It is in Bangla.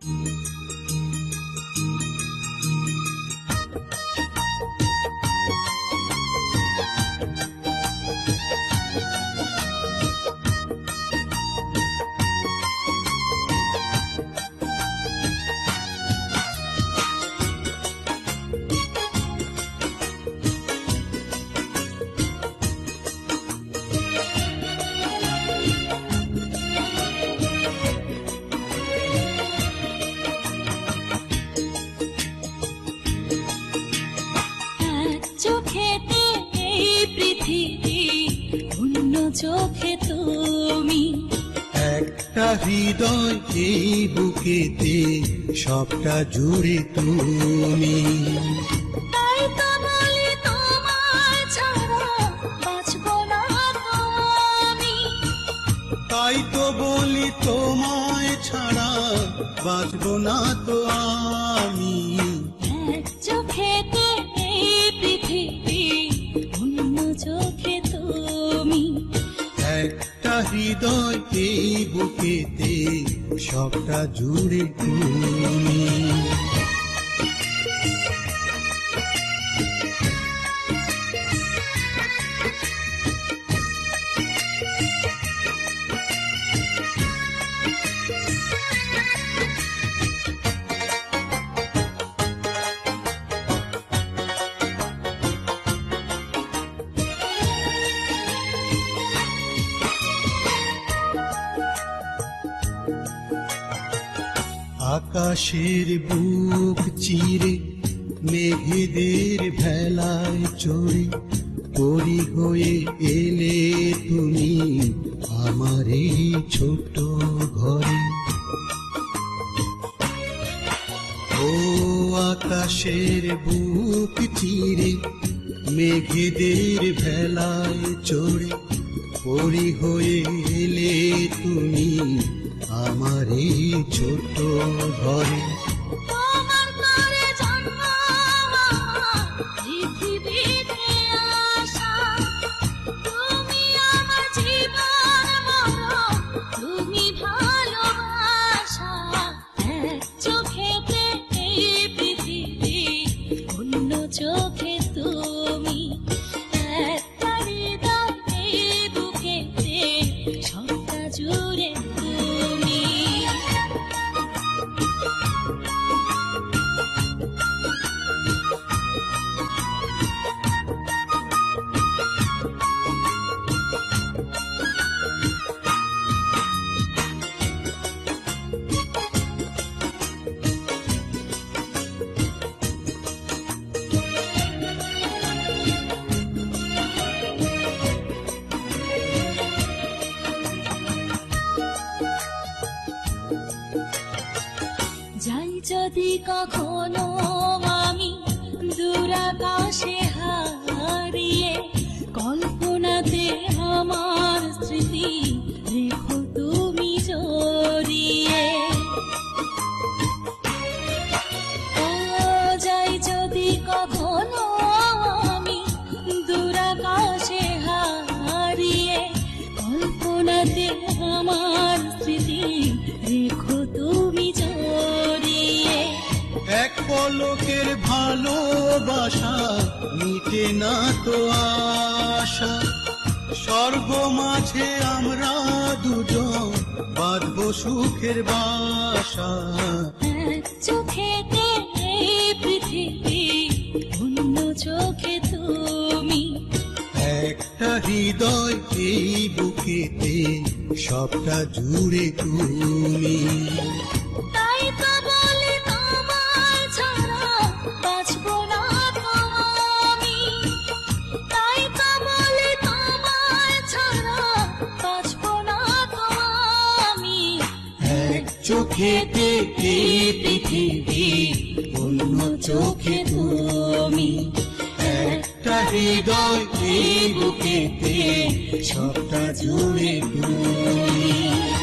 Música পৃথিবী অন্য চোখে তুমি। একটা হৃদয় এই বুকেতে সবটা জুড়ে তুমি। তাই তো বলি তোমায় ছাড়া বাঁচব না তো আমি। হৃদয় এই বুকেতে সবটা জুড়ে তুমি। আকাশের বুক চিরে, মেঘেদের ভেলায় চড়ে, পরি হয়ে এলে তুমি আমার এই ছোট ঘরে। ও আকাশের বুক চিরে, মেঘেদের ভেলায় চড়ে, পরি হয়ে এলে তুমি আমার এই ছোট ঘরে যদি কখনো আমি দূরাকাশে হারিয়ে কল্পনাতে আমার স্মৃতি রেখো তুমি জড়িয়ে। যাই যদি কখনো আমি দূরাকাশে হারিয়ে কল্পনাতে আমার ভালোবাসা মিটে না তো আশা। স্বর্গ মাঝে আমরা দুজন বাঁধব সুখের বাসা। চোখেতে এই পৃথিবী অন্য চোখে তুমি। একটা হৃদয় এই বুকেতে সবটা জুড়ে তুমি। তাই তো চোখেতে এই পৃথিবী অন্য চোখে তুমি। একটা হৃদয় বুকেতে সবটা জুড়ে তুমি।